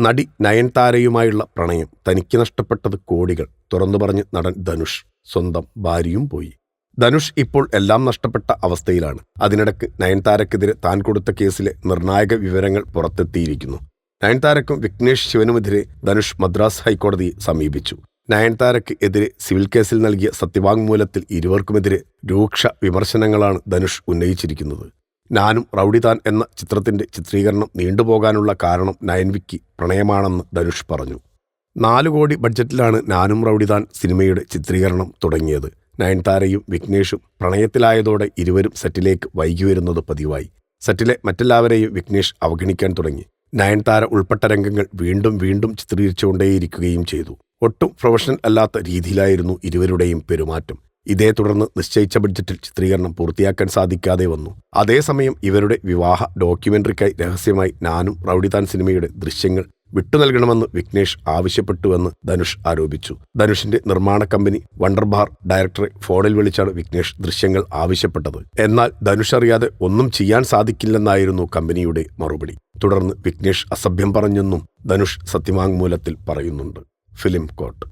നടി നയൻതാരയുമായുള്ള പ്രണയം തനിക്ക് നഷ്ടപ്പെട്ടത് കോടികൾ. തുറന്നു പറഞ്ഞ് നടൻ ധനുഷ് സ്വന്തം ഭാര്യയും പോയി. ധനുഷ് ഇപ്പോൾ എല്ലാം നഷ്ടപ്പെട്ട അവസ്ഥയിലാണ്. അതിനിടക്ക് നയൻതാരക്കെതിരെ താൻ കൊടുത്ത കേസിലെ നിർണായക വിവരങ്ങൾ പുറത്തെത്തിയിരിക്കുന്നു. നയൻതാരക്കും വിഘ്നേഷ് ശിവനുമെതിരെ ധനുഷ് മദ്രാസ് ഹൈക്കോടതിയെ സമീപിച്ചു. നയൻതാരയ്ക്ക് എതിരെ സിവിൽ കേസിൽ നൽകിയ സത്യവാങ്മൂലത്തിൽ ഇരുവർക്കുമെതിരെ രൂക്ഷ വിമർശനങ്ങളാണ് ധനുഷ് ഉന്നയിച്ചിരിക്കുന്നത്. ഞാനും റൗഡിതാൻ എന്ന ചിത്രത്തിന്റെ ചിത്രീകരണം നീണ്ടുപോകാനുള്ള കാരണം നയൻവിക്ക് പ്രണയമാണെന്ന് ധനുഷ് പറഞ്ഞു. നാലു കോടി ബഡ്ജറ്റിലാണ് ഞാനും റൗഡിതാൻ സിനിമയുടെ ചിത്രീകരണം തുടങ്ങിയത്. നയൻതാരയും വിഘ്നേഷും പ്രണയത്തിലായതോടെ ഇരുവരും സെറ്റിലേക്ക് വൈകി വരുന്നത് പതിവായി. സെറ്റിലെ മറ്റെല്ലാവരെയും വിഘ്നേഷ് അവഗണിക്കാൻ തുടങ്ങി. നയൻതാര ഉൾപ്പെട്ട രംഗങ്ങൾ വീണ്ടും വീണ്ടും ചിത്രീകരിച്ചുകൊണ്ടേയിരിക്കുകയും ചെയ്തു. ഒട്ടും പ്രൊഫഷണൽ അല്ലാത്ത രീതിയിലായിരുന്നു ഇരുവരുടെയും പെരുമാറ്റം. ഇതേ തുടർന്ന് നിശ്ചയിച്ച ബഡ്ജറ്റിൽ ചിത്രീകരണം പൂർത്തിയാക്കാൻ സാധിക്കാതെ വന്നു. അതേസമയം ഇവരുടെ വിവാഹ ഡോക്യുമെന്ററിക്കായി രഹസ്യമായി നാനും റൌഡിതാൻ സിനിമയുടെ ദൃശ്യങ്ങൾ വിട്ടു നൽകണമെന്ന് വിഘ്നേഷ് ആവശ്യപ്പെട്ടുവെന്ന് ധനുഷ് ആരോപിച്ചു. ധനുഷിന്റെ നിർമ്മാണ കമ്പനി വണ്ടർബാർ ഡയറക്ടറെ ഫോണിൽ വിളിച്ചാണ് വിഘ്നേഷ് ദൃശ്യങ്ങൾ ആവശ്യപ്പെട്ടത്. എന്നാൽ ധനുഷ് അറിയാതെ ഒന്നും ചെയ്യാൻ സാധിക്കില്ലെന്നായിരുന്നു കമ്പനിയുടെ മറുപടി. തുടർന്ന് വിഘ്നേഷ് അസഭ്യം പറഞ്ഞെന്നും ധനുഷ് സത്യവാങ്മൂലത്തിൽ പറയുന്നുണ്ട്. ഫിലിം കോട്ട്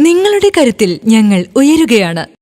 നിങ്ങളുടെ കരുത്തിൽ ഞങ്ങൾ ഉയരുകയാണ്.